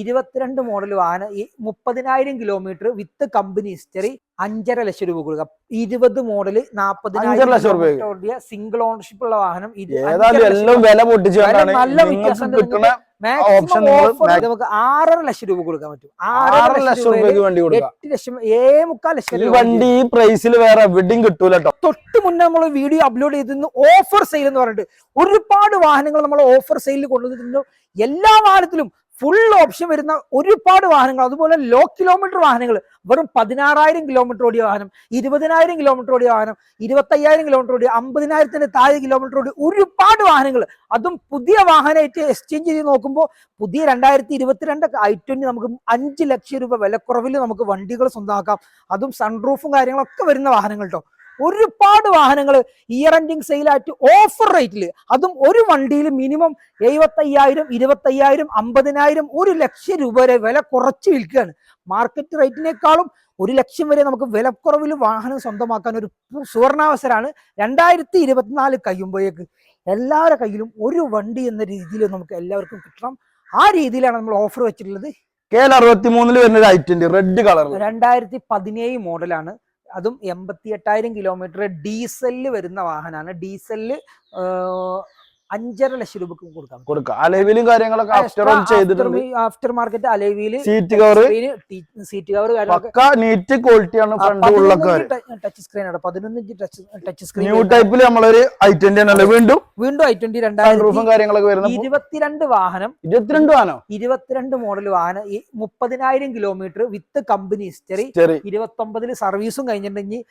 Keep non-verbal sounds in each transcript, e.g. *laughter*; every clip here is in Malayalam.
ഇരുപത്തിരണ്ട് മോഡൽ വാഹനം ഈ മുപ്പതിനായിരം കിലോമീറ്റർ വിത്ത് കമ്പനി ഹിസ്റ്ററി അഞ്ചര ലക്ഷം രൂപ കൊടുക്കുക ഇരുപത് മോഡൽ ലക്ഷം രൂപയ്ക്ക്. സിംഗിൾ ഓണർഷിപ്പ് ഉള്ള വാഹനം നല്ല വ്യത്യാസം നമുക്ക് ആറര ലക്ഷം രൂപ കൊടുക്കാൻ പറ്റും. ആറര ലക്ഷം രൂപയ്ക്ക് വണ്ടി എട്ട് ലക്ഷം ഏ മുക്കാൽ ലക്ഷം വണ്ടി ഈ പ്രൈസിൽ വേറെ എവിടെയും കിട്ടൂല കേട്ടോ തൊട്ട് മുന്നേ നമ്മൾ വീഡിയോ അപ്ലോഡ് ചെയ്തിരുന്നു. ഓഫർ സെയിൽ എന്ന് പറഞ്ഞിട്ട് ഒരുപാട് വാഹനങ്ങൾ നമ്മൾ ഓഫർ സെയിലിൽ കൊണ്ടുവന്നിട്ടുണ്ട്. എല്ലാ വാഹനത്തിലും ഫുൾ ഓപ്ഷൻ വരുന്ന ഒരുപാട് വാഹനങ്ങൾ അതുപോലെ ലോ കിലോമീറ്റർ വാഹനങ്ങൾ വെറും പതിനാറായിരം കിലോമീറ്റർ ഓടിയ വാഹനം ഇരുപതിനായിരം കിലോമീറ്റർ ഓടിയ വാഹനം ഇരുപത്തയ്യായിരം കിലോമീറ്റർ ഓടിയ അമ്പതിനായിരത്തിന്റെ താഴെ കിലോമീറ്റർ ഓടിയ ഒരുപാട് വാഹനങ്ങൾ. അതും പുതിയ വാഹനമായിട്ട് എക്സ്ചേഞ്ച് ചെയ്ത് നോക്കുമ്പോൾ പുതിയ രണ്ടായിരത്തി ഇരുപത്തിരണ്ട് ഐ ട്വന്റി നമുക്ക് അഞ്ച് ലക്ഷം രൂപ വിലക്കുറവിൽ നമുക്ക് വണ്ടികൾ സ്വന്തമാക്കാം. അതും സൺറൂഫും കാര്യങ്ങളൊക്കെ വരുന്ന വാഹനങ്ങൾ കേട്ടോ ഒരുപാട് വാഹനങ്ങൾ ഇയർ എൻഡിങ് സെയിലായിട്ട് ഓഫർ റേറ്റിൽ അതും ഒരു വണ്ടിയിൽ മിനിമം എഴുപത്തയ്യായിരം ഇരുപത്തയ്യായിരം അമ്പതിനായിരം ഒരു ലക്ഷം രൂപ വരെ വില കുറച്ച് വിൽക്കുകയാണ്. മാർക്കറ്റ് റേറ്റിനേക്കാളും ഒരു ലക്ഷം വരെ നമുക്ക് വിലക്കുറവിൽ വാഹനം സ്വന്തമാക്കാൻ ഒരു സുവർണാവസരമാണ് രണ്ടായിരത്തി ഇരുപത്തിനാല് കഴിയുമ്പോഴേക്ക് എല്ലാവരുടെ കയ്യിലും ഒരു വണ്ടി എന്ന രീതിയിൽ നമുക്ക് എല്ലാവർക്കും കിട്ടണം. ആ രീതിയിലാണ് നമ്മൾ ഓഫർ വെച്ചിട്ടുള്ളത്. കെ എൽ അറുപത്തി മൂന്നിൽ വരുന്ന ഒരു ഐറ്റം റെഡ് കളർ രണ്ടായിരത്തി പതിനേഴ് മോഡലാണ് അതും എൺപത്തി എട്ടായിരം കിലോമീറ്റർ ഡീസലിൽ വരുന്ന വാഹനമാണ് ഡീസലിൽ അഞ്ചര ലക്ഷം രൂപക്ക് കൊടുക്കാം. കൊടുക്കാം. അലവിലും കാര്യങ്ങളൊക്കെ ആഫ്റ്റർ ഓൺ ചെയ്തിട്ടുണ്ട്. After market അലവിയിൽ seat cover seat cover neat ക്വാളിറ്റിയാണ് ഫ്രണ്ട് ഉള്ളൊക്കെ ടച്ച് സ്ക്രീൻ ആണ് പതിനൊന്ന് inch touch touch screen new ടൈപ്പിൽ നമ്മളൊരു ഐറ്റന്റ് ആണല്ലോ വീണ്ടും? വീണ്ടും ഐ ട്വന്റി റൂഫും കാര്യങ്ങളൊക്കെ വരുന്ന ഇരുപത്തിരണ്ട് വാഹനം. ഇരുപത്തിരണ്ട് വാഹനം. ഇരുപത്തിരണ്ട് മോഡൽ വാഹനം. ഈ മുപ്പതിനായിരം കിലോമീറ്റർ വിത്ത് കമ്പനി ഹിസ്റ്ററി ചെറിയ ഇരുപത്തൊമ്പതിൽ സർവീസും കഴിഞ്ഞിട്ടുണ്ടെങ്കിൽ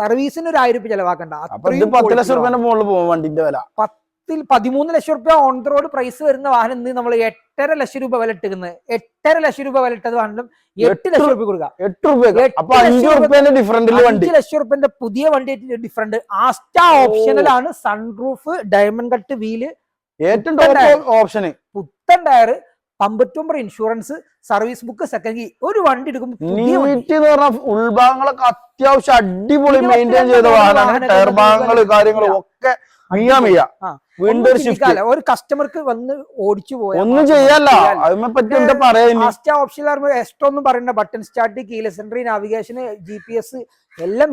സർവീസിന് ഒരു ആയിരം രൂപ ചെലവാക്കണ്ട. പത്ത് ലക്ഷം രൂപ മുകളിൽ പോകും വണ്ടിന്റെ വില. പത്തിൽ പതിമൂന്ന് ലക്ഷം രൂപ ഓൺ ദ റോഡ് പ്രൈസ് വരുന്ന വാഹനം ഇന്ന് നമ്മൾ എട്ടര ലക്ഷം രൂപ വില ഇട്ടുന്നത് എട്ടര ലക്ഷം രൂപ വില ഇട്ടത് വാഹനം എട്ട് ലക്ഷം രൂപ കൊടുക്കുക അഞ്ചു ലക്ഷം റുപ്യന്റെ പുതിയ വണ്ടി ഡിഫറെന്റ് ആസ്റ്റ ഓപ്ഷനിലാണ് സൺറൂഫ് ഡയമണ്ട് കട്ട് വീൽ ഏറ്റവും ഓപ്ഷന് പുത്തൻ ടയർ പമ്പറ്റൂമ്പർ ഇൻഷുറൻസ് സർവീസ് ബുക്ക് സെക്കൻഡ് ഒരു വണ്ടി എടുക്കുമ്പോൾ ഉൾഭാഗങ്ങളൊക്കെ അത്യാവശ്യം അടിപൊളി മെയിന്റെയിൻ ചെയ്ത വാഹനമാണ്. ടയർ ഭാഗങ്ങൾ ഇല്ല. കാര്യങ്ങളും ഒക്കെ മിയ വയ്യ. വീണ്ടും ഒരു ഷിഫ്റ്റ്. ഒരു കസ്റ്റമർക്ക് വന്ന് ഓടിച്ചു പോയാൽ ഒന്നും ചെയ്യല്ല. അതിനെ പറ്റി എന്താ പറയാ ഫാസ്റ്റ് ഓപ്ഷൻ എക്സ്ട്രാ ഒന്നും പറയണ്ട. Button start keyless entry navigation G P S എല്ലാം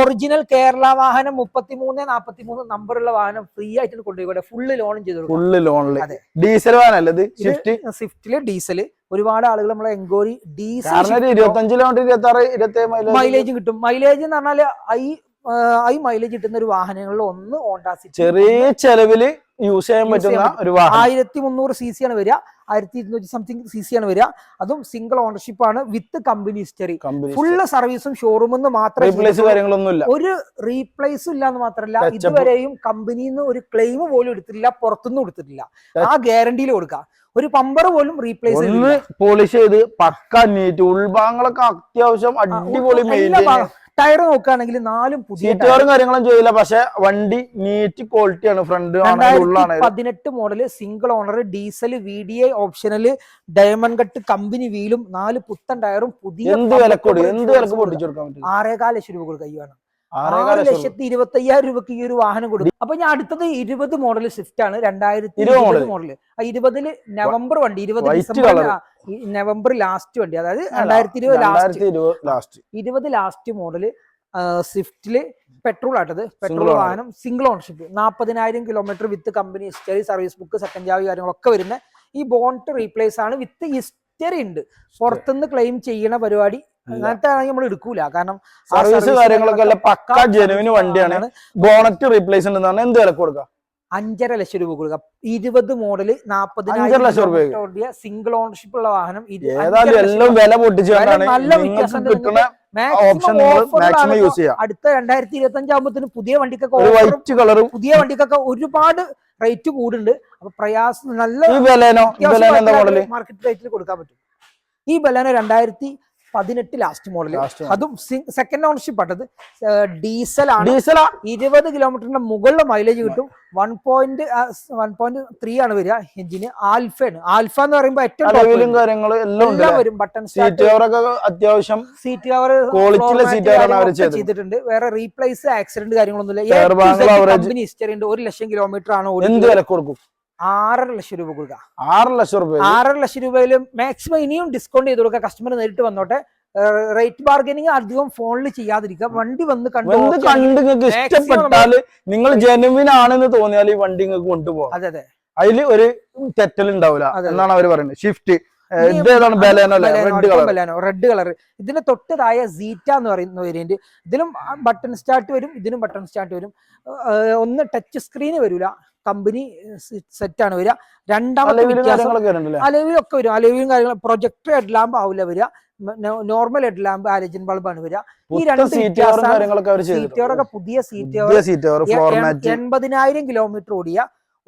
ഒറിജിനൽ കേരള വാഹനം മുപ്പത്തിമൂന്ന് നാപ്പത്തിമൂന്ന് നമ്പറുള്ള വാഹനം ഫ്രീ ആയിട്ട് കൊണ്ടുപോയി ഫുള്ള് ലോണും ചെയ്തു ഫുള്ള് അതെ. ഡീസൽ ഇത്? ഷിഫ്റ്റ് സ്വിഫ്റ്റിൽ ഡീസൽ ഒരുപാട് ആളുകൾ നമ്മളെ എൻക്വയറി ഡീസൽ ഇരുപത്തഞ്ച് കിലോമീറ്റർ ഇരുപത്തി ആറ് ഇരുപത്തി മൈലേജ് മൈലേജ് കിട്ടും. മൈലേജ് എന്ന് പറഞ്ഞാൽ ഐ ഐ മൈലേജ് കിട്ടുന്ന ഒരു വാഹനങ്ങളിൽ ഒന്ന് ഹോണ്ട സിറ്റി ചെറിയ ചെലവിൽ യൂസ് ചെയ്യാൻ പറ്റുന്ന ഒരു വാഹനം. ആയിരത്തി മുന്നൂറ് സി സി ആണ് വരിക. ആയിരത്തി ഇരുന്നൂറ്റി സംതിങ് സി സി ആണ് വരിക. അതും സിംഗിൾ ഓണർഷിപ്പ് ആണ് വിത്ത് കമ്പനി ഹിസ്റ്ററി ഫുള്ള് സർവീസും ഷോറൂമിൽ നിന്ന് മാത്രം. ഒരു റീപ്ലേസും ഇല്ല എന്ന് മാത്രമല്ല ഇതുവരെയും കമ്പനിയിൽ നിന്ന് ഒരു ക്ലെയിം പോലും എടുത്തിട്ടില്ല. പുറത്തുനിന്നും എടുത്തിട്ടില്ല. ആ ഗ്യാരണ്ടിയിൽ കൊടുക്കുക. ഒരു പമ്പർ പോലും റീപ്ലേസ് പോളിഷ് ചെയ്ത് പക്ക നീറ്റ് ഉൾഭാഗങ്ങളൊക്കെ അത്യാവശ്യം അടിപൊളി ടയർ നോക്കുകയാണെങ്കിൽ നാലും പുതിയ ടയറും കാര്യങ്ങളും ചെയ്യില്ല പക്ഷെ വണ്ടി നീറ്റ് ക്വാളിറ്റി ആണ്. ഫ്രണ്ട് പതിനെട്ട് model single owner diesel V D I optional diamond cut company വീലും നാല് പുത്തൻ ടയറും പുതിയ എന്ത് വിലക്കൊടി എന്ത് വിലക്ക് പറ്റും? ആറേകാൽ ലക്ഷം രൂപ കൊടുക്കുക ആറ് ലക്ഷത്തി ഇരുപത്തി അയ്യായിരം രൂപക്ക് ഈ ഒരു വാഹനം കൊടുക്കും അപ്പൊ ഞാൻ അടുത്തത് ഇരുപത് മോഡൽ സ്വിഫ്റ്റ് ആണ്. രണ്ടായിരത്തി ഇരുപത് മോഡൽ മോഡൽ ഇരുപതിൽ നവംബർ വണ്ടി ഇരുപത് ഡിസംബർ നവംബർ ലാസ്റ്റ് വണ്ടി. അതായത് രണ്ടായിരത്തി ഇരുപത് ലാസ്റ്റ് രണ്ടായിരത്തി ഇരുപത് ലാസ്റ്റ് ഇരുപത് ലാസ്റ്റ് മോഡൽ സ്വിഫ്റ്റിൽ പെട്രോൾ ആട്ടത്. പെട്രോൾ വാഹനം സിംഗിൾ ഓണർഷിപ്പ് നാൽപ്പതിനായിരം kilometre with company history service book second ജാവ് കാര്യങ്ങളൊക്കെ വരുന്ന ഈ ബോണ്ട് റീപ്ലേസ് ആണ് വിത്ത് ഹിസ്റ്ററി ഉണ്ട്. പുറത്തുനിന്ന് ക്ലെയിം ചെയ്യണ പരിപാടി അങ്ങനത്തെ ആണെങ്കിൽ നമ്മൾ എടുക്കൂല. കാരണം സർവീസ് കാര്യങ്ങളൊക്കെ അല്ല പക്ക ജെനുവിന് വണ്ടിയാണ്. ബോണറ്റ് റീപ്ലേസ് ഉണ്ടെന്നാണ് എന്ത് വില കൊടുക്കുക അഞ്ചര ലക്ഷം രൂപ കൊടുക്കാം. ഇരുപത് മോഡൽ അഞ്ചര ലക്ഷം രൂപ സിംഗിൾ ഓണർഷിപ്പ് ഉള്ള വാഹനം എല്ലാം വില നല്ല വ്യത്യാസം അടുത്ത രണ്ടായിരത്തി ഇരുപത്തി അഞ്ചാകുമ്പോഴത്തേന് പുതിയ വണ്ടിക്കൊക്കെ വൈറ്റ് കളറും പുതിയ വണ്ടിക്കൊക്കെ ഒരുപാട് റേറ്റ് കൂടുണ്ട് അപ്പൊ പ്രയാസം നല്ല മാർക്കറ്റ് റേറ്റിൽ കൊടുക്കാൻ പറ്റും. ഈ ബലേനോ രണ്ടായിരത്തി പതിനെട്ട് ലാസ്റ്റ് മോഡൽ അതും സെക്കൻഡ് ഓണർഷിപ്പ് ആട്ടത് ഡീസൽ ആണ്. ഡീസൽ ഇരുപത് കിലോമീറ്ററിന്റെ മുകളിലെ മൈലേജ് കിട്ടും. One point one point three ആണ് വരിക. എഞ്ചിന് ആൽഫയാണ് ആൽഫ എന്ന് പറയുമ്പോൾ ഏറ്റവും കാര്യങ്ങൾ കാര്യങ്ങളും എല്ലാം വരും. ബട്ടൺ സീറ്റ് കവറൊക്കെ അത്യാവശ്യം സീറ്റ് കവർ ചെയ്തിട്ടുണ്ട്. വേറെ റീപ്ലേസ് ആക്സിഡന്റ് കാര്യങ്ങളൊന്നുമില്ല. ഇല്ല കമ്പനി ഹിസ്റ്ററി ഉണ്ട്. ഒരു ലക്ഷം കിലോമീറ്റർ ആണ് എന്ത് വില കൊടുക്കും? ആറര ലക്ഷം രൂപ കൊടുക്കുക ആറ് ലക്ഷം രൂപ ആറര ലക്ഷം രൂപയിലും മാക്സിമം ഇനിയും ഡിസ്കൗണ്ട് ചെയ്ത് കൊടുക്കുക കസ്റ്റമർ നേരിട്ട് വന്നോട്ടെ. റേറ്റ് ബാർഗനിങ് അധികം ഫോണിൽ ചെയ്യാതിരിക്കുക. വണ്ടി വന്ന് കണ്ടു കണ്ടു നിങ്ങൾക്ക് ഇഷ്ടപ്പെട്ടാൽ നിങ്ങൾ ജനുവിൻ ആണെന്ന് തോന്നിയാൽ ഈ വണ്ടി നിങ്ങൾക്ക് കൊണ്ടുപോകും അതെ അതെ. അതിൽ ഒരു തെറ്റൽ ഉണ്ടാവില്ല. എന്നാണ് അവർ പറയുന്നത്. ഷിഫ്റ്റ് റെഡ് കളർ ഇതിന്റെ തൊട്ടതായ സീറ്റ എന്ന് പറയുന്ന വേരിയന്റ് ഇതിലും ബട്ടൺ സ്റ്റാർട്ട് വരും ഇതിനും ബട്ടൺ സ്റ്റാർട്ട് വരും. ഒന്ന് ടച്ച് സ്ക്രീന് വരില്ല കമ്പനി സെറ്റ് ആണ് വരിക. രണ്ടാമത്തെ വ്യത്യാസം അലവിലൊക്കെ വരും. അലവിലും കാര്യങ്ങളും പ്രൊജക്ടർ ഹെഡ് ലാമ്പ് ആവില്ല വരിക. നോർമൽ ഹെഡ് ലാമ്പ് ആലജൻ ബൾബാണ് വരിക. ഈ രണ്ട് സീറ്റ് പുതിയ സീറ്റ് എൺപതിനായിരം കിലോമീറ്റർ ഓടിയ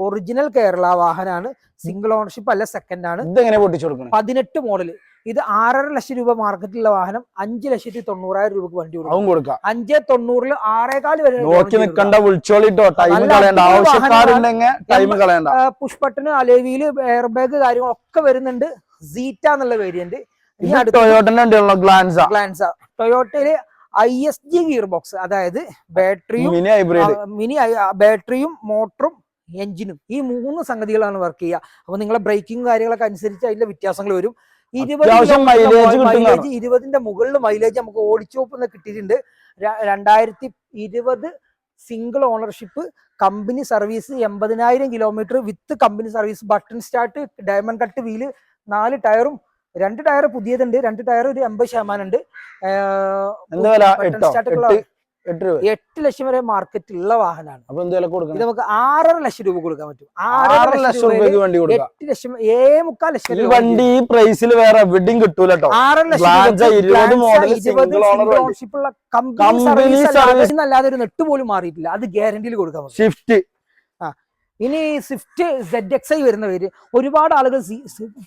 ഒറിജിനൽ കേരള വാഹനമാണ് സിംഗിൾ ഓണർഷിപ്പ് അല്ല സെക്കൻഡ് ആണ്. ഇതെങ്ങനെ പൊട്ടിച്ചു കൊടുക്കണം? പതിനെട്ട് മോഡൽ ഇത് ആറര ലക്ഷം രൂപ മാർക്കറ്റിലുള്ള വാഹനം. അഞ്ച് ലക്ഷത്തി തൊണ്ണൂറായിരം രൂപക്ക് വണ്ടി കൊടുക്കും. കൊടുക്കാം. അഞ്ച് തൊണ്ണൂറിൽ ആറേകാൽ വരെ നോക്കി നിൽക്കണ്ട വിളിച്ചോളിട്ടോ. ടൈം കളയണ്ട. ആവശ്യക്കാരുണ്ടെങ്കിൽ ടൈം കളയണ്ട. പുഷ് ബട്ടൺ അലേവിയിൽ എയർ ബാഗ് കാര്യങ്ങളൊക്കെ വരുന്നുണ്ട്. സീറ്റ എന്നുള്ള വേരിയന്റ് ടൊയോട്ടന്റെ Glanza Glanza ടൊയോട്ടയിൽ I S G gear box അതായത് ബാറ്ററിയും മിനി ഹൈബ്രിഡ് മിനി ബാറ്ററിയും മോട്ടറും എഞ്ചിനും ഈ മൂന്ന് സംഗതികളാണ് വർക്ക് ചെയ്യുക. അപ്പൊ നിങ്ങളെ ബ്രേക്കിംഗ് കാര്യങ്ങളൊക്കെ അനുസരിച്ച് അതിന്റെ വ്യത്യാസങ്ങൾ വരും. മൈലേജ് ഇരുപതിന്റെ മുകളിൽ മൈലേജ് നമുക്ക് ഓടിച്ചോപ്പ് കിട്ടിയിട്ടുണ്ട്. രണ്ടായിരത്തി ഇരുപത് സിംഗിൾ ഓണർഷിപ്പ് കമ്പനി സർവീസ് എൺപതിനായിരം kilometre with company service button start diamond cut wheel നാല് ടയറും രണ്ട് ടയർ പുതിയതുണ്ട്. രണ്ട് ടയർ ഒരു എൺപത് ശതമാനം ഉണ്ട്. എട്ടോ ലക്ഷം വരെ മാർക്കറ്റ് ഉള്ള വാഹനമാണ്. അപ്പൊ എന്ത് വില ഇത് കൊടുക്കണം നമുക്ക് ആറര ലക്ഷം രൂപ കൊടുക്കാൻ പറ്റും. ആറര ലക്ഷം രൂപ രൂപയ്ക്ക് വണ്ടി കൊടുക്കാം എട്ട് ലക്ഷം ഏ മുക്കാൽ ലക്ഷം വണ്ടി ഈ പ്രൈസിൽ വേറെ എവിടെയും കിട്ടൂല കേട്ടോ ആറര ലക്ഷം Glanza രൂപയ്ക്ക് ഇരുപത് മോഡൽ ഉള്ള കമ്പനി സർവീസ് അല്ലാതെ ഒരു നെട്ട് പോലും മാറിയിട്ടില്ല. അത് ഗ്യാരണ്ടിയിൽ കൊടുക്കാൻ പറ്റും. ഷിഫ്റ്റ് ഇനി സ്വിഫ്റ്റ് സെഡ് എക്സ് ഐ വരുന്ന പേര് ഒരുപാട് ആളുകൾ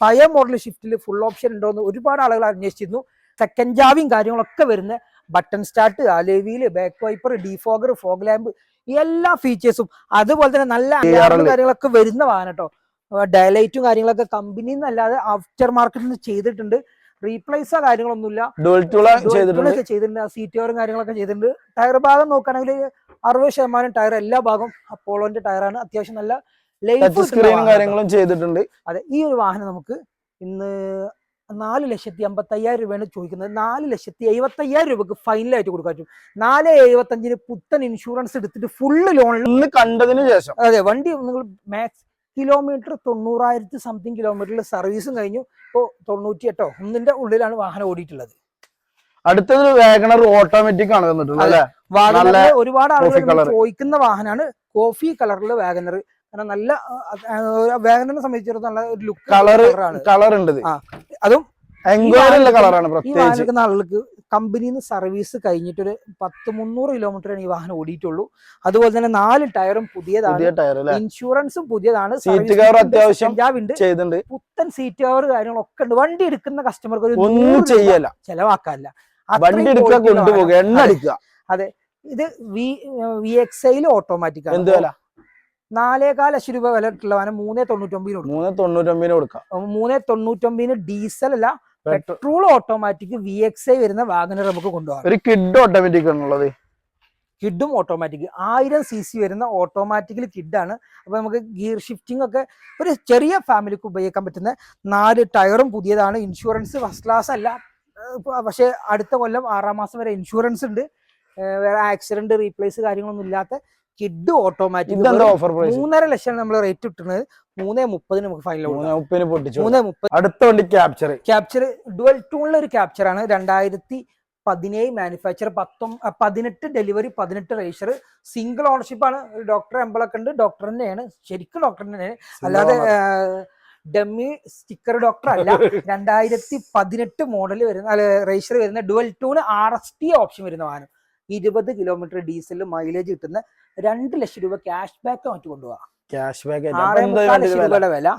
പഴയ മോഡൽ ഷിഫ്റ്റിൽ ഫുൾ ഓപ്ഷൻ ഉണ്ടോ എന്ന് ഒരുപാട് ആളുകൾ അന്വേഷിച്ചിരുന്നു. സെക്കൻഡ് ജാവിയും കാര്യങ്ങളൊക്കെ വരുന്ന button start അലേവിയിൽ back wiper defogger fog lamp എല്ലാ ഫീച്ചേഴ്സും അതുപോലെ തന്നെ നല്ല കാര്യങ്ങളൊക്കെ വരുന്ന വാഹനം കേട്ടോ ഡയലൈറ്റും കാര്യങ്ങളൊക്കെ കമ്പനിയിൽ നിന്നല്ലാതെ ആഫ്റ്റർ മാർക്കറ്റിൽ നിന്ന് ചെയ്തിട്ടുണ്ട്. റീപ്ലേസോ കാര്യങ്ങളൊന്നുമില്ല. ചെയ്തിട്ടുണ്ട്. സീറ്റോറും കാര്യങ്ങളൊക്കെ ചെയ്തിട്ടുണ്ട്. ടയർ ഭാഗം നോക്കുകയാണെങ്കിൽ അറുപത് ശതമാനം ടയർ എല്ലാ ഭാഗവും അപ്പോളോന്റെ ടയറാണ് അത്യാവശ്യം നല്ല ലൈഫ് സ്ക്രീനും കാര്യങ്ങളും ചെയ്തിട്ടുണ്ട്. അതെ ഈ ഒരു വാഹനം നമുക്ക് ഇന്ന് നാല് ലക്ഷത്തി അമ്പത്തി അയ്യായിരം രൂപയാണ് ചോദിക്കുന്നത്. നാല് ലക്ഷത്തി എഴുപത്തി അയ്യായിരം രൂപക്ക് ഫൈനലായിട്ട് കൊടുക്കാൻ പറ്റും. നാല് എഴുപത്തഞ്ചിന് പുത്തൻ ഇൻഷുറൻസ് എടുത്തിട്ട് ഫുള്ള് ലോണിൽ കണ്ടതിന് ശേഷം. അതെ വണ്ടി നിങ്ങൾ മാക്സ് കിലോമീറ്റർ തൊണ്ണൂറായിരത്തി സംതിങ് കിലോമീറ്ററിൽ സർവീസും കഴിഞ്ഞു. ഇപ്പോൾ തൊണ്ണൂറ്റി എട്ടോ ഒന്നിന്റെ ഉള്ളിലാണ് വാഹനം ഓടിയിട്ടുള്ളത്. അടുത്തത് വാഗണർ ഓട്ടോമാറ്റിക് ആണ് വന്നിട്ടുള്ളത് ഒരുപാട് ആളുകൾ ചോദിക്കുന്ന വാഹനമാണ് കോഫി കളറിലെ വാഗനർ കാരണം നല്ല വേഗനെ സംബന്ധിച്ചിടത്തോളം നല്ല ഒരു ലുക്ക് കളർ കളർ ഉണ്ട് അതും കളറാണ് ഈ ആളുകൾക്ക് കമ്പനിയിൽ നിന്ന് സർവീസ് കഴിഞ്ഞിട്ട് ഒരു പത്ത് മുന്നൂറ് കിലോമീറ്ററാണ് ഈ വാഹനം ഓടിയിട്ടുള്ളൂ. അതുപോലെ തന്നെ നാല് ടയറും പുതിയതാണ്. ഇൻഷുറൻസും പുതിയതാണ്. സീറ്റ് ഉണ്ട്, അത്യാവശ്യം ചെയ്തിട്ടുണ്ട്. പുത്തൻ സീറ്റ് കവർ കാര്യങ്ങളൊക്കെ ഉണ്ട്. വണ്ടി എടുക്കുന്ന കസ്റ്റമർക്ക് ഒരു ഒന്നും ചെയ്യല ചെലവാക്കാനില്ല വണ്ടി എടുക്കുക കൊണ്ടുപോകുക എണ്ണ അടിക്കുക അതെ. ഇത് വി വി എക്സ് ഐയിൽ ഓട്ടോമാറ്റിക് ആണ്. നാലേകാൽ ലക്ഷം രൂപ വില ഉള്ള വാഹനം മൂന്നേ തൊണ്ണൂറ്റൊമ്പതിന് കൊടുക്കും. മൂന്ന് തൊണ്ണൂറ്റൊമ്പതിന് കൊടുക്കാം. മൂന്നേ തൊണ്ണൂറ്റൊമ്പതിന് ഡീസൽ അല്ല petrol automatic V X I വരുന്ന വാഗനർ നമുക്ക് കൊണ്ടുപോകാം. ഒരു കിഡ് ഓട്ടോമാറ്റിക് ആണുള്ളത് കിഡും ഓട്ടോമാറ്റിക് ആയിരം സി സി വരുന്ന ഓട്ടോമാറ്റിക്കലി കിഡാണ്. അപ്പൊ നമുക്ക് ഗിയർ ഷിഫ്റ്റിംഗ് ഒക്കെ ഒരു ചെറിയ ഫാമിലിക്ക് ഉപയോഗിക്കാൻ പറ്റുന്ന നാല് ടയറും പുതിയതാണ്. ഇൻഷുറൻസ് ഫസ്റ്റ് ക്ലാസ് അല്ല. പക്ഷേ അടുത്ത കൊല്ലം ആറാം മാസം വരെ ഇൻഷുറൻസ് ഉണ്ട്. വേറെ ആക്സിഡന്റ് റീപ്ലേസ് കാര്യങ്ങളൊന്നും ഇല്ലാത്ത കിഡ് ഓട്ടോമാറ്റിക് ഓഫർ പ്രൈസ് മൂന്നര ലക്ഷം നമ്മൾ റേറ്റ് ഇട്ടുന്നത് മൂന്നേ മുപ്പതിന് നമുക്ക് ഫൈനൽ മൂന്ന് മുപ്പത് അടുത്ത വണ്ടി ക്യാപ്ചർ ക്യാപ്ചർ ഡുവൽ ടൂണിലെ ഒരു ക്യാപ്ചർ ആണ്. രണ്ടായിരത്തി പതിനേഴ് മാനുഫാക്ചർ പത്തൊമ്പ പതിനെട്ട് ഡെലിവറി പതിനെട്ട് രജിസ്റ്റർ സിംഗിൾ ഓണർഷിപ്പ് ആണ്. ഡോക്ടർ എംബളൊക്കെ ഉണ്ട്. ഡോക്ടർ തന്നെയാണ്. ശരിക്കും ഡോക്ടർ തന്നെയാണ്. അല്ലാതെ ഡമ്മി സ്റ്റിക്കർ ഡോക്ടർ അല്ല. *laughs* രണ്ടായിരത്തി പതിനെട്ട് മോഡൽ വരുന്ന അല്ല രജിസ്റ്റർ വരുന്ന dual tone R S T option വരുന്ന വാഹനം. ഇരുപത് കിലോമീറ്റർ ഡീസലിൽ മൈലേജ് കിട്ടുന്ന രണ്ട് ലക്ഷം രൂപ ക്യാഷ് ബാക്ക് മറ്റു കൊണ്ടുപോകാം ക്യാഷ് ബാക്ക് ആറേ മുക്കാൽ ലക്ഷം രൂപയുടെ വില?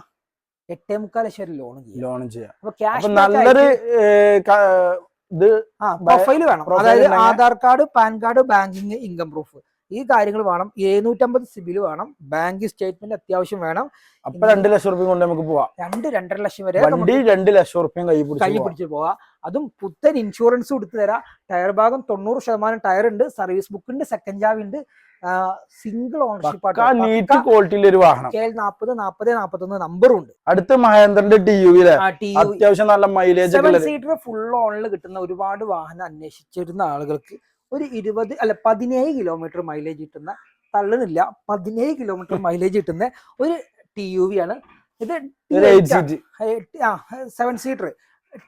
എട്ടേ മുക്കാൽ ലക്ഷം രൂപ ലോൺ ചെയ്യാം. ലോൺ ചെയ്യാം. അപ്പൊ അപ്പൊ ക്യാഷ് നല്ലൊരു ഇത് പ്രൊഫൈൽ വേണം. അതായത് Aadhaar card PAN card banking income proof ഈ കാര്യങ്ങൾ വേണം. എഴുന്നൂറ്റമ്പത് സിബിൽ വേണം. ബാങ്ക് സ്റ്റേറ്റ്മെന്റ് അത്യാവശ്യം വേണം. അപ്പൊ രണ്ട് ലക്ഷം റുപ്യ കൊണ്ട് നമുക്ക് പോവാം. രണ്ട് രണ്ടര ലക്ഷം വരെ വണ്ടി രണ്ട് ലക്ഷം റുപ്യം കൈ പിടിച്ച് പോവാം. അതും പുത്തൻ ഇൻഷുറൻസ് കൊടുത്തു തരാം. ടയർ ഭാഗം തൊണ്ണൂറ് ശതമാനം ടയർ ഉണ്ട്. സർവീസ് ബുക്ക് ഉണ്ട് സെക്കൻഡ് ജാവ് ഉണ്ട്. സിംഗിൾ ഓണർഷിപ്പ് ക്വാളിറ്റിയിൽ ഒരു വാഹനം. കെ എൽ നാപ്പത് നാപ്പത് നാപ്പത്തൊന്ന് നമ്പറും ഉണ്ട്. അടുത്ത മഹേന്ദ്രന്റെ ടി യു അത്യാവശ്യം നല്ല മൈലേജ് സീറ്റർ ഫുൾ ഓണിൽ കിട്ടുന്ന ഒരുപാട് വാഹനം അന്വേഷിച്ചിരുന്ന ആളുകൾക്ക് ഒരു ഇരുപത് അല്ല പതിനേഴ് കിലോമീറ്റർ മൈലേജ് കിട്ടുന്ന തള്ളുന്നില്ല പതിനേഴ് കിലോമീറ്റർ മൈലേജ് കിട്ടുന്ന ഒരു ടി യു വി ആണ്. ഇത് സെവൻ സീറ്റർ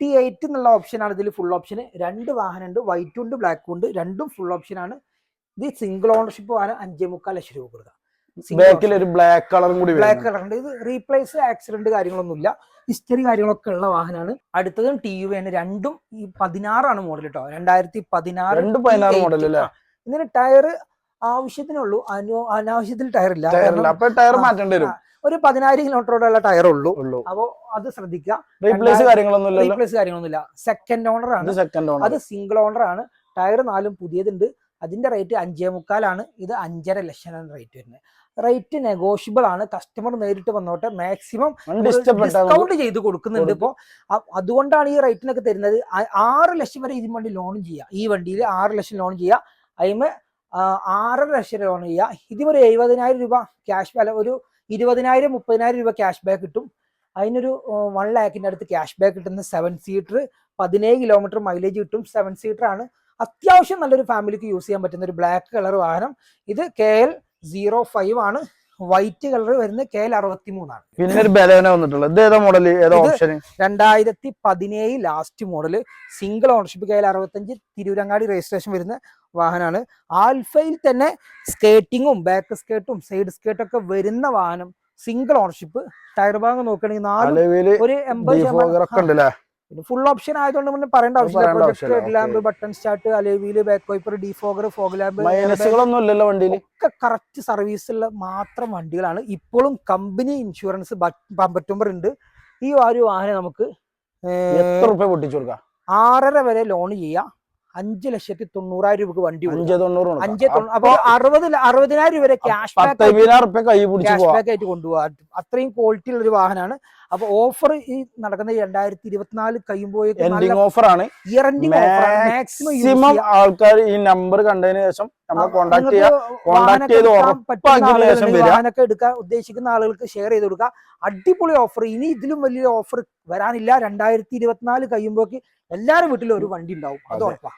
ടി എയ്റ്റ് എന്നുള്ള ഓപ്ഷനാണ് ഇതിൽ ഫുൾ ഓപ്ഷൻ രണ്ട് വാഹനം ഉണ്ട് വൈറ്റും ഉണ്ട് ബ്ലാക്കും ഉണ്ട് രണ്ടും ഫുൾ ഓപ്ഷനാണ് ഇത് സിംഗിൾ ഓണർഷിപ്പ് വാഹനം അഞ്ചേ മുക്കാൽ ലക്ഷം രൂപ കൊടുക്കുക. ബാക്കിൽ ഒരു ബ്ലാക്ക് കളറും കൂടി ബ്ലാക്ക്. കളർ ഉണ്ട്. ഇത് റീപ്ലേസ് ആക്സിഡന്റ് കാര്യങ്ങളൊന്നുമില്ല. ഹിസ്റ്ററി കാര്യങ്ങളൊക്കെ ഉള്ള വാഹനമാണ് അടുത്തതും ടി യു ആണ്. രണ്ടും ഈ പതിനാറാണ് മോഡൽ കേട്ടോ രണ്ടായിരത്തി പതിനാറ് രണ്ട് പതിനാറ് മോഡൽ അല്ലേ? ഇതിന് ടയർ ആവശ്യത്തിനുള്ളൂ അനു അനാവശ്യത്തിൽ ടയർ ഇല്ല. ടയർ മാറ്റേണ്ടി വരും. ഒരു പതിനായിരം കിലോമീറ്ററോടുള്ള ടയർ ഉള്ളൂ. ഉള്ളൂ. അപ്പോ അത് ശ്രദ്ധിക്കുക റീപ്ലേസ് കാര്യങ്ങളൊന്നും റീപ്ലേസ് കാര്യങ്ങളൊന്നുമില്ല. സെക്കൻഡ് ഓണർ ആണ്. സെക്കൻഡ് ഓണർ അത് സിംഗിൾ ഓണർ ആണ്. ടയർ നാലും പുതിയതുണ്ട്. അതിന്റെ റേറ്റ് അഞ്ചേ മുക്കാലാണ്. ഇത് അഞ്ചര ലക്ഷമാണ് റേറ്റ് വരുന്നത്. റേറ്റ് നെഗോഷ്യബിൾ ആണ്. കസ്റ്റമർ നേരിട്ട് വന്നോട്ടെ. മാക്സിമം ഡിസ്കൗണ്ട് ചെയ്ത് കൊടുക്കുന്നുണ്ട് ഇപ്പോ. അതുകൊണ്ടാണ് ഈ റേറ്റിനൊക്കെ തരുന്നത്. ആറ് ലക്ഷം വരെ ഇതിന് വേണ്ടി ലോൺ ചെയ്യാം. ഈ വണ്ടിയിൽ ആറ് ലക്ഷം ലോൺ ചെയ്യാം. അതിന് ആറര ലക്ഷം ലോൺ ചെയ്യാം. ഒരു എഴുപതിനായിരം രൂപ ക്യാഷ് അല്ല ഒരു ഇരുപതിനായിരം മുപ്പതിനായിരം രൂപ ക്യാഷ് ബാക്ക് കിട്ടും. അതിനൊരു വൺ ലാക്കിന്റെ അടുത്ത് ക്യാഷ് ബാക്ക് കിട്ടുന്ന സെവൻ സീറ്റർ പതിനേഴ് കിലോമീറ്റർ മൈലേജ് കിട്ടും. സെവൻ സീറ്റർ ആണ്. അത്യാവശ്യം നല്ലൊരു ഫാമിലിക്ക് യൂസ് ചെയ്യാൻ പറ്റുന്ന ഒരു ബ്ലാക്ക് കളർ വാഹനം. ഇത് കെ എൽ സീറോ ഫൈവ് ആണ്. വൈറ്റ് കളർ വരുന്നത് കെ എൽ അറുപത്തി മൂന്നാണ് പിന്നെ ഒരു ബലേന വന്നിട്ടുള്ളത്. ഇത് ഏതാ മോഡൽ ഏതാ ഓപ്ഷൻ രണ്ടായിരത്തി പതിനേഴ് last model single ownership K L അറുപത്തഞ്ച് തിരൂരങ്ങാടി രജിസ്ട്രേഷൻ വരുന്ന വാഹനമാണ്. ആൽഫയിൽ തന്നെ സ്കേറ്റിങ്ങും ബാക്ക് സ്കേർട്ടും സൈഡ് സ്കേർട്ടൊക്കെ വരുന്ന വാഹനം. സിംഗിൾ ഓണർഷിപ്പ് ടയർ ഭാഗം നോക്കുകയാണെങ്കിൽ നാല് ഒരു എൺപത് ഡിഫോഗർ അല്ലേ ഫുൾ ഓപ്ഷൻ ആയതുകൊണ്ട് പിന്നെ പറയേണ്ട ആവശ്യമില്ല. Lamp button start അലേവിൽ back wiper defogger fog lamp മൈനസുകളൊന്നും ഇല്ലല്ലോ വണ്ടിയിൽ ഒക്കെ കറക്റ്റ് സർവീസുള്ള മാത്രം വണ്ടികളാണ്. ഇപ്പോഴും കമ്പനി ഇൻഷുറൻസ് പമ്പറ്റുമ്പർ ഉണ്ട് ഈ ഒരു വാഹനം നമുക്ക് എത്ര റുപ്യ പൊട്ടിച്ചു കൊടുക്കാം? ആറര വരെ ലോൺ ചെയ്യാം. അഞ്ച് ലക്ഷത്തി തൊണ്ണൂറായിരം രൂപക്ക് വണ്ടി. അഞ്ചേ അപ്പൊ അറുപത് അറുപതിനായിരം രൂപ വരെ ക്യാഷ് ബാക്ക് ആയിട്ട് കൊണ്ടുപോകാം അത്രയും ക്വാളിറ്റി ഉള്ള ഒരു വാഹനമാണ് അപ്പൊ ഓഫർ ഈ നടക്കുന്ന രണ്ടായിരത്തി ഇരുപത്തിനാല് കഴിയുമ്പോഴേക്കും ഓഫർ ആണ്. മാക്സിമം ആൾക്കാർ ഈ നമ്പർ കണ്ടതിന് ശേഷം നമ്മളെ കോൺടാക്ട് ചെയ്ത്. വാഹനമൊക്കെ എടുക്കാൻ ഉദ്ദേശിക്കുന്ന ആളുകൾക്ക് ഷെയർ ചെയ്ത് കൊടുക്കുക. അടിപൊളി ഓഫർ ഇനി ഇതിലും വലിയ ഓഫർ വരാനില്ല. രണ്ടായിരത്തി ഇരുപത്തിനാല് കഴിയുമ്പോഴേക്ക് എല്ലാവരും വീട്ടിലും ഒരു വണ്ടി ഉണ്ടാവും. അത് അതെ. ഉറപ്പാ.